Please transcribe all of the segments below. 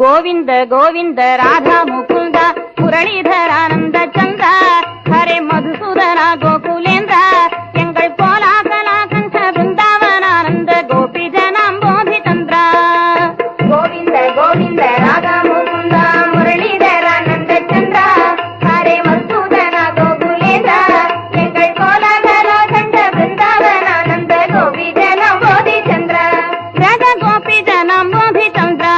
கோவிந்த கோவிந்த ராதா முகுந்தா முரளிதரானந்த சந்திரா ஹரே மதுசூதனா கோகுலேந்திரா எங்கள் கோலா கலா கஞ்ச பிருந்தாவனானந்த கோபி ஜனாம் போதி சந்திரா கோவிந்த கோவிந்த ராதா முகுந்தா முரளிதரானந்த சந்திரா ஹரே மதுசூதனா கோகுலேந்திரா எங்கள் கோலா கலா கஞ்ச பிருந்தாவனானந்த கோபி ஜனாம் போதி சந்திரா ராதா கோபி ஜனாம் போதி சந்திரா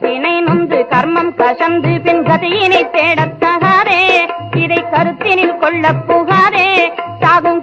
காயத்தினை நொந்து கர்மம் கசந்து பின் கதையினை தேடத்தகாதே. இதை கருத்தினில் கொள்ள புகாதே. சாகும்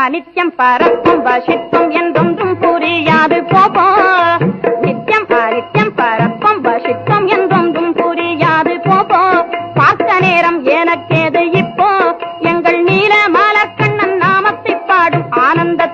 அனித்யம் பரப்பும் வசித்தும் என்றொன்றும் புரியாது போபோ. நித்யம் அனித்யம் பரப்பும் வசித்தும் என்றொன்றும் புரியாது போபோ. பார்த்த நேரம் எனக்கேது இப்போ. எங்கள் நீல மாலக்கண்ணன் நாமத்தை பாடும் ஆனந்த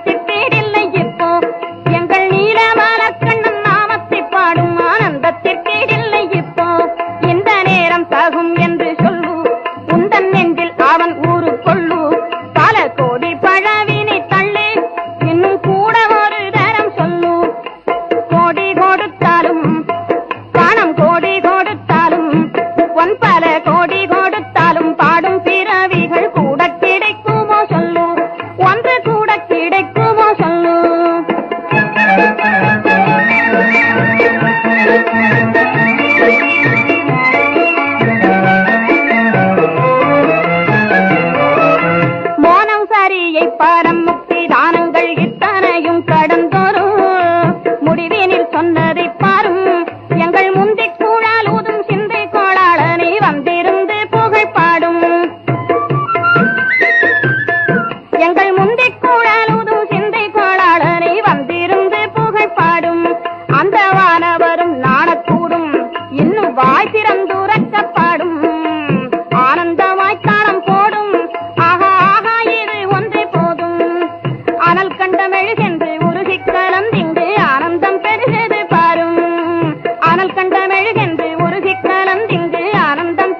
வாய் திறந்துறக்க